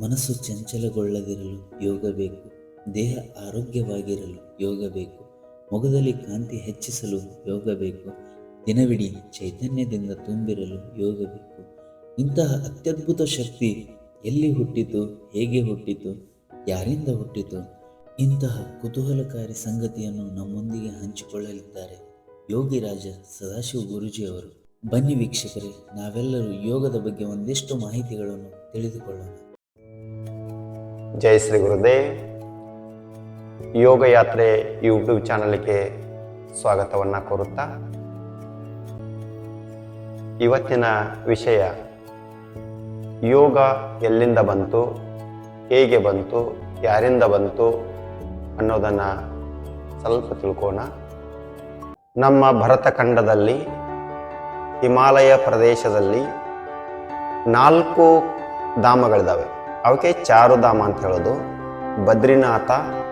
ಮನಸ್ಸು ಚಂಚಲಗೊಳ್ಳದಿರಲು ಯೋಗ ಬೇಕು ದೇಹ ಆರೋಗ್ಯವಾಗಿರಲು ಯೋಗ ಬೇಕು ಮೊಗದಲ್ಲಿ ಕಾಂತಿ ಹೆಚ್ಚಿಸಲು ಯೋಗ ಬೇಕು ದಿನವಿಡೀ ಚೈತನ್ಯದಿಂದ ತುಂಬಿರಲು ಯೋಗ ಬೇಕು ಇಂತಹ ಅತ್ಯದ್ಭುತ ಶಕ್ತಿ ಎಲ್ಲಿ ಹುಟ್ಟಿತು, ಹೇಗೆ ಹುಟ್ಟಿತು, ಯಾರಿಂದ ಹುಟ್ಟಿತು, ಇಂತಹ ಕುತೂಹಲಕಾರಿ ಸಂಗತಿಯನ್ನು ನಮ್ಮೊಂದಿಗೆ ಹಂಚಿಕೊಳ್ಳಲಿದ್ದಾರೆ. ಯೋಗಿರಾಜ ಸದಾಶಿವ ಗುರೂಜಿಯವರು. ಬನ್ನಿ ವೀಕ್ಷಕರೇ, ನಾವೆಲ್ಲರೂ ಯೋಗದ ಬಗ್ಗೆ ಒಂದಿಷ್ಟು ಮಾಹಿತಿಗಳನ್ನು ತಿಳಿದುಕೊಳ್ಳೋಣ. ಜೈ ಶ್ರೀ ಗುರುದೇವ್. ಯೋಗ ಯಾತ್ರೆ ಯೂಟ್ಯೂಬ್ ಚಾನಲ್ಗೆ ಸ್ವಾಗತವನ್ನು ಕೋರುತ್ತಾ, ಇವತ್ತಿನ ವಿಷಯ, ಯೋಗ ಎಲ್ಲಿಂದ ಬಂತು, ಹೇಗೆ ಬಂತು, ಯಾರಿಂದ ಬಂತು ಅನ್ನೋದನ್ನು ಸ್ವಲ್ಪ ತಿಳ್ಕೋಣ. ನಮ್ಮ ಭರತಖಂಡದಲ್ಲಿ ಹಿಮಾಲಯ ಪ್ರದೇಶದಲ್ಲಿ ನಾಲ್ಕು ಧಾಮಗಳಿದ್ದಾವೆ ಅವಕ್ಕೆ ಚಾರುಧಾಮ ಅಂತ ಹೇಳೋದು. ಬದ್ರಿನಾಥ,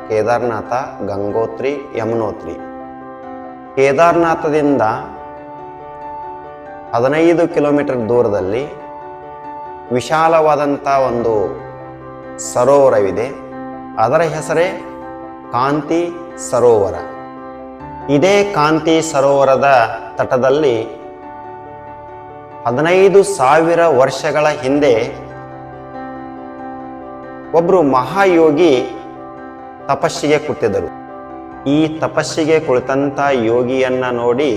ಕೇದಾರ್ನಾಥ, ಗಂಗೋತ್ರಿ, ಯಮುನೋತ್ರಿ. ಕೇದಾರ್ನಾಥದಿಂದ ಹದಿನೈದು ಕಿಲೋಮೀಟರ್ ದೂರದಲ್ಲಿ ವಿಶಾಲವಾದಂಥ ಒಂದು ಸರೋವರವಿದೆ. ಅದರ ಹೆಸರೇ ಕಾಂತಿ ಸರೋವರ. ಇದೇ ಕಾಂತಿ ಸರೋವರದ ತಟದಲ್ಲಿ ಹದಿನೈದು ಸಾವಿರ ವರ್ಷಗಳ ಹಿಂದೆ ಒಬ್ಬರು ಮಹಾಯೋಗಿ ತಪಸ್ಸಿಗೆ ಕೂತಿದ್ದರು. ಈ ತಪಸ್ಸಿಗೆ ಕುಳಿತಂಥ ಯೋಗಿಯನ್ನು ನೋಡಿ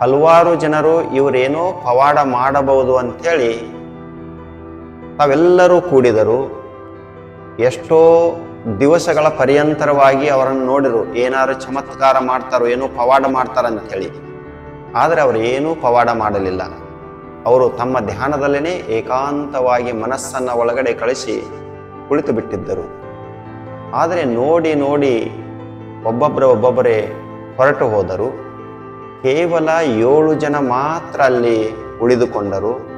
ಹಲವಾರು ಜನರು ಇವರೇನೋ ಪವಾಡ ಮಾಡಬಹುದು ಅಂಥೇಳಿ ತಾವೆಲ್ಲರೂ ಕೂಡಿದರು. ಎಷ್ಟೋ ದಿವಸಗಳ ಪರ್ಯಂತರವಾಗಿ ಅವರನ್ನು ನೋಡಿರು ಏನಾದ್ರು ಚಮತ್ಕಾರ ಮಾಡ್ತಾರೋ, ಏನೋ ಪವಾಡ ಮಾಡ್ತಾರ ಹೇಳಿ ಆದರೆ ಅವರು ಏನೂ ಪವಾಡ ಮಾಡಲಿಲ್ಲ. ಅವರು ತಮ್ಮ ಧ್ಯಾನದಲ್ಲೇ ಏಕಾಂತವಾಗಿ ಮನಸ್ಸನ್ನು ಒಳಗಡೆ ಕಳಿಸಿ ಕುಳಿತು ಬಿಟ್ಟಿದ್ದರು. ಆದರೆ ನೋಡಿ ನೋಡಿ ಒಬ್ಬೊಬ್ಬರೇ ಒಬ್ಬೊಬ್ಬರೇ ಹೊರಟು ಹೋದರು. ಕೇವಲ ಏಳು ಜನ ಮಾತ್ರ ಅಲ್ಲಿ ಉಳಿದುಕೊಂಡರು.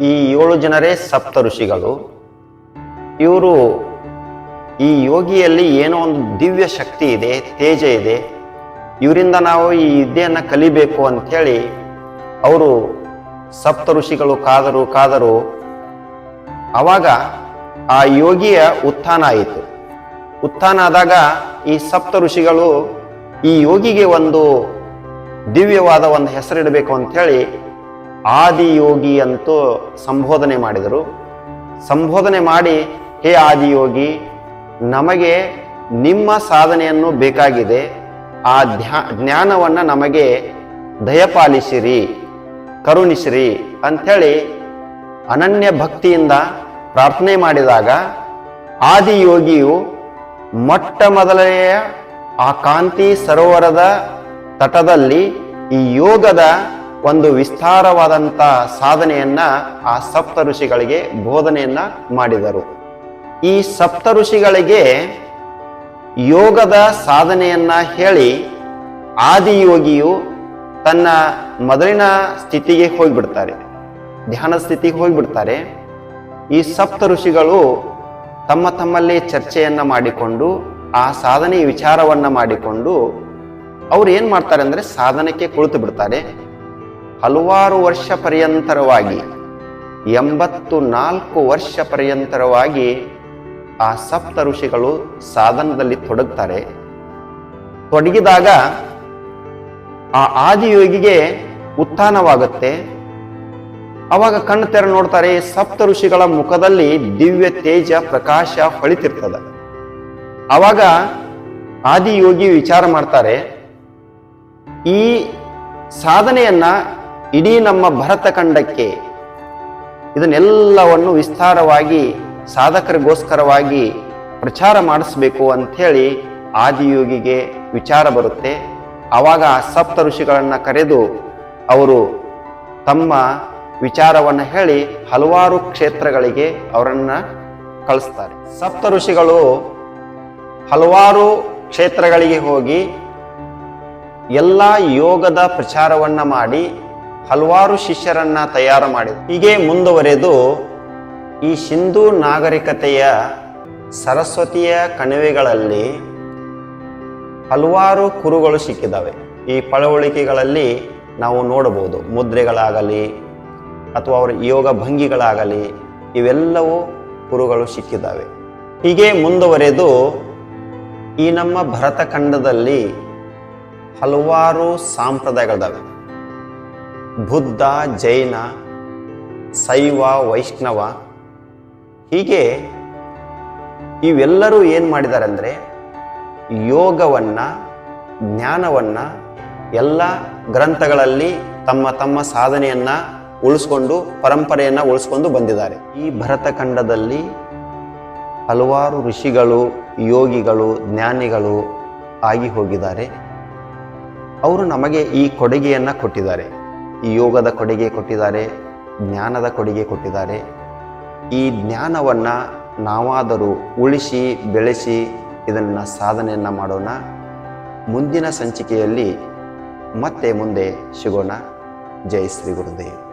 ಈ ಏಳು ಜನರೇ ಸಪ್ತ ಋಷಿಗಳು. ಇವರು ಈ ಯೋಗಿಯಲ್ಲಿ ಏನೋ ಒಂದು ದಿವ್ಯ ಶಕ್ತಿ ಇದೆ, ತೇಜ ಇದೆ. ಇವರಿಂದ ನಾವು ಈ ವಿದ್ಯೆಯನ್ನು ಕಲಿಬೇಕು ಅಂಥೇಳಿ ಅವರು ಸಪ್ತ ಋಷಿಗಳು ಕಾದರು ಕಾದರು. ಅವಾಗ ಆ ಯೋಗಿಯ ಉತ್ಥಾನ ಆಯಿತು. ಉತ್ಥಾನ ಆದಾಗ ಈ ಸಪ್ತ ಋಷಿಗಳು ಈ ಯೋಗಿಗೆ ಒಂದು ದಿವ್ಯವಾದ ಒಂದು ಹೆಸರಿಡಬೇಕು ಅಂಥೇಳಿ ಆದಿಯೋಗಿ ಅಂತೂ ಸಂಬೋಧನೆ ಮಾಡಿದರು. ಸಂಬೋಧನೆ ಮಾಡಿ, ಹೇ ಆದಿಯೋಗಿ, ನಮಗೆ ನಿಮ್ಮ ಸಾಧನೆಯನ್ನು ಬೇಕಾಗಿದೆ. ಆ ಧ್ಯಾ, ಜ್ಞಾನವನ್ನು ನಮಗೆ ದಯಪಾಲಿಸಿರಿ. ಕರುಣಿಸಿರಿ ಅಂಥೇಳಿ ಅನನ್ಯ ಭಕ್ತಿಯಿಂದ ಪ್ರಾರ್ಥನೆ ಮಾಡಿದಾಗ ಆದಿಯೋಗಿಯು ಮೊಟ್ಟ ಮೊದಲನೆಯ ಆ ಕಾಂತಿ ಸರೋವರದ ತಟದಲ್ಲಿ ಈ ಯೋಗದ ಒಂದು ವಿಸ್ತಾರವಾದಂಥ ಸಾಧನೆಯನ್ನ ಆ ಸಪ್ತ ಋಷಿಗಳಿಗೆ ಬೋಧನೆಯನ್ನ ಮಾಡಿದರು. ಈ ಸಪ್ತ ಋಷಿಗಳಿಗೆ ಯೋಗದ ಸಾಧನೆಯನ್ನ ಹೇಳಿ ಆದಿಯೋಗಿಯು ತನ್ನ ಮೊದಲಿನ ಸ್ಥಿತಿಗೆ ಹೋಗಿಬಿಡ್ತಾರೆ ಧ್ಯಾನ ಸ್ಥಿತಿಗೆ ಹೋಗಿಬಿಡ್ತಾರೆ. ಈ ಸಪ್ತ ಋಷಿಗಳು ತಮ್ಮ ತಮ್ಮಲ್ಲೇ ಚರ್ಚೆಯನ್ನು ಮಾಡಿಕೊಂಡು, ಆ ಸಾಧನೆ ವಿಚಾರವನ್ನು ಮಾಡಿಕೊಂಡು ಅವ್ರು ಏನು ಮಾಡ್ತಾರೆ ಅಂದರೆ ಸಾಧನಕ್ಕೆ ಕುಳಿತು ಬಿಡ್ತಾರೆ. ಹಲವಾರು ವರ್ಷ ಪರ್ಯಂತರವಾಗಿ, ಎಂಬತ್ತು ನಾಲ್ಕು ವರ್ಷ ಪರ್ಯಂತರವಾಗಿ ಆ ಸಪ್ತ ಋಷಿಗಳು ಸಾಧನದಲ್ಲಿ ತೊಡಗ್ತಾರೆ. ತೊಡಗಿದಾಗ ಆ ಆದಿಯೋಗಿಗೆ ಉತ್ಥಾನವಾಗುತ್ತೆ. ಅವಾಗ ಕಣ್ಣು ತೆರ ನೋಡ್ತಾರೆ, ಸಪ್ತ ಋಷಿಗಳ ಮುಖದಲ್ಲಿ ದಿವ್ಯ ತೇಜ ಪ್ರಕಾಶ ಹೊಳಿತಿರ್ತದ. ಅವಾಗ ಆದಿಯೋಗಿ ವಿಚಾರ ಮಾಡ್ತಾರೆ, ಈ ಸಾಧನೆಯನ್ನ ಇಡೀ ನಮ್ಮ ಭರತ ಖಂಡಕ್ಕೆ, ಇದನ್ನೆಲ್ಲವನ್ನು ವಿಸ್ತಾರವಾಗಿ, ಸಾಧಕರಿಗೋಸ್ಕರವಾಗಿ ಪ್ರಚಾರ ಮಾಡಿಸ್ಬೇಕು ಅಂಥೇಳಿ ಆದಿಯೋಗಿಗೆ ವಿಚಾರ ಬರುತ್ತೆ. ಆವಾಗ ಸಪ್ತ ಋಷಿಗಳನ್ನು ಕರೆದು ಅವರು ತಮ್ಮ ವಿಚಾರವನ್ನು ಹೇಳಿ ಹಲವಾರು ಕ್ಷೇತ್ರಗಳಿಗೆ ಅವರನ್ನು ಕಳಿಸ್ತಾರೆ. ಸಪ್ತ ಋಷಿಗಳು ಹಲವಾರು ಕ್ಷೇತ್ರಗಳಿಗೆ ಹೋಗಿ ಎಲ್ಲ ಯೋಗದ ಪ್ರಚಾರವನ್ನು ಮಾಡಿ ಹಲವಾರು ಶಿಷ್ಯರನ್ನ ತಯಾರು ಮಾಡಿದರು. ಹೀಗೆ ಮುಂದುವರೆದು ಈ ಸಿಂಧೂ ನಾಗರಿಕತೆಯ ಸರಸ್ವತಿಯ ಕಣಿವೆಗಳಲ್ಲಿ ಹಲವಾರು ಕುರುಗಳು ಸಿಕ್ಕಿದ್ದಾವೆ ಈ ಪಳವಳಿಕೆಗಳಲ್ಲಿ ನಾವು ನೋಡಬಹುದು. ಮುದ್ರೆಗಳಾಗಲಿ ಅಥವಾ ಅವರ ಯೋಗ ಭಂಗಿಗಳಾಗಲಿ ಇವೆಲ್ಲವೂ ಕುರುಗಳು ಸಿಕ್ಕಿದ್ದಾವೆ ಹೀಗೆ ಮುಂದುವರೆದು ಈ ನಮ್ಮ ಭರತಖಂಡದಲ್ಲಿ ಹಲವಾರು ಸಂಪ್ರದಾಯಗಳಿದ್ದಾವೆ ಬುದ್ಧ, ಜೈನ, ಶೈವ, ವೈಷ್ಣವ ಹೀಗೆ ಇವೆಲ್ಲರೂ ಏನು ಮಾಡಿದ್ದಾರೆ ಅಂದರೆ ಯೋಗವನ್ನು, ಜ್ಞಾನವನ್ನು ಎಲ್ಲ ಗ್ರಂಥಗಳಲ್ಲಿ ತಮ್ಮ ತಮ್ಮ ಸಾಧನೆಯನ್ನು ಉಳಿಸ್ಕೊಂಡು, ಪರಂಪರೆಯನ್ನು ಉಳಿಸ್ಕೊಂಡು ಬಂದಿದ್ದಾರೆ. ಈ ಭರತಖಂಡದಲ್ಲಿ ಹಲವಾರು ಋಷಿಗಳು, ಯೋಗಿಗಳು, ಜ್ಞಾನಿಗಳು ಆಗಿ ಹೋಗಿದ್ದಾರೆ. ಅವರು ನಮಗೆ ಈ ಕೊಡುಗೆಯನ್ನು ಕೊಟ್ಟಿದ್ದಾರೆ. ಈ ಯೋಗದ ಕೊಡುಗೆ ಕೊಟ್ಟಿದ್ದಾರೆ, ಜ್ಞಾನದ ಕೊಡುಗೆ ಕೊಟ್ಟಿದ್ದಾರೆ. ಈ ಜ್ಞಾನವನ್ನು ನಾವಾದರೂ ಉಳಿಸಿ, ಬೆಳೆಸಿ ಇದನ್ನು ಸಾಧನೆಯನ್ನು ಮಾಡೋಣ. ಮುಂದಿನ ಸಂಚಿಕೆಯಲ್ಲಿ ಮತ್ತೆ ಮುಂದೆ ಸಿಗೋಣ. ಜೈ ಶ್ರೀ ಗುರುದೇವ್.